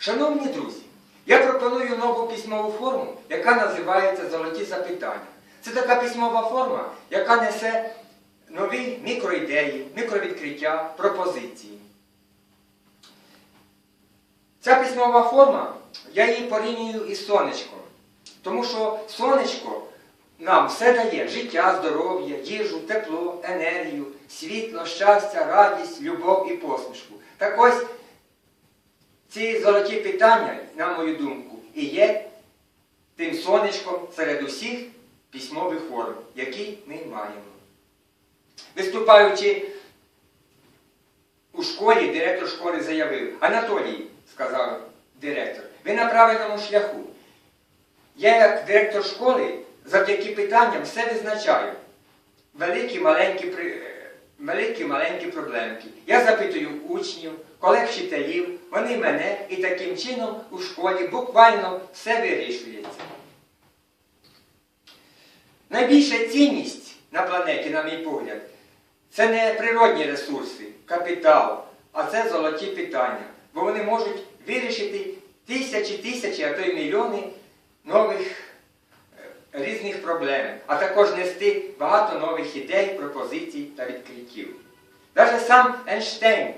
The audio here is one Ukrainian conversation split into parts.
Шановні друзі, я пропоную нову письмову форму, яка називається Золоті запитання. Це така письмова форма, яка несе нові мікроідеї, мікровідкриття, пропозиції. Ця письмова форма, я її порівнюю із сонечком. Тому що сонечко нам все дає життя, здоров'я, їжу, тепло, енергію, світло, щастя, радість, любов і посмішку. Так ось ці золоті питання, на мою думку, і є тим сонечком серед усіх письмових форм, які ми маємо. Виступаючи у школі, директор школи заявив, Анатолій, сказав директор, ви на правильному шляху. Я, як директор школи, завдяки питанням все визначаю. Великі, маленькі, е, великі, маленькі проблемки. Я запитую учнів, колег вчителів, вони мене, і таким чином у школі буквально все вирішується. Найбільша цінність на планеті, на мій погляд, це не природні ресурси, капітал, а це золоті питання. Бо вони можуть вирішити тисячі, тисячі, а то й мільйони нових е, різних проблем, а також нести багато нових ідей, пропозицій та відкриттів. Навіть сам Ейнштейн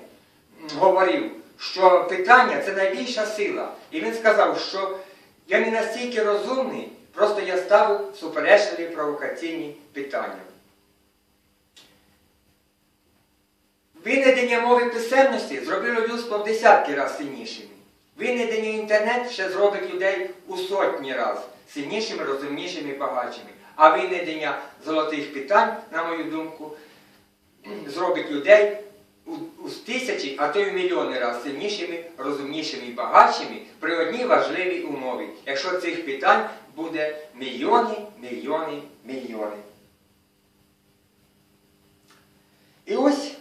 говорив, що питання це найбільша сила. І він сказав, що я не настільки розумний, просто я ставив суперечливі провокаційні питання. Винайдення мови писемності зробило людство в десятки разів сильнішими. Винайдення інтернет ще зробить людей у сотні разів сильнішими, розумнішими, багатшими. А винайдення золотих питань, на мою думку, зробить людей у тисячі, а то й в мільйони разів сильнішими, розумнішими і багатшими при одній важливій умові, якщо цих питань буде мільйони, мільйони, мільйони. І ось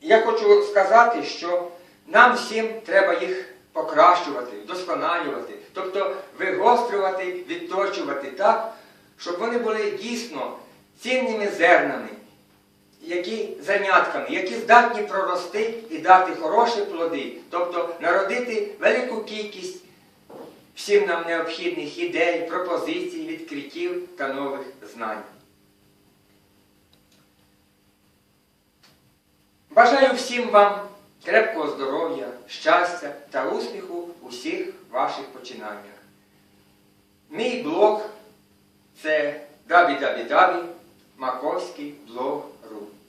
я хочу сказати, що нам всім треба їх покращувати, вдосконалювати, тобто вигострювати, відточувати так, щоб вони були дійсно цінними зернами, які зернятками, які здатні прорости і дати хороші плоди, тобто народити велику кількість всім нам необхідних ідей, пропозицій, відкриттів та нових знань. Бажаю всім вам крепкого здоров'я, щастя та успіху у всіх ваших починаннях. Мій блог це pronto.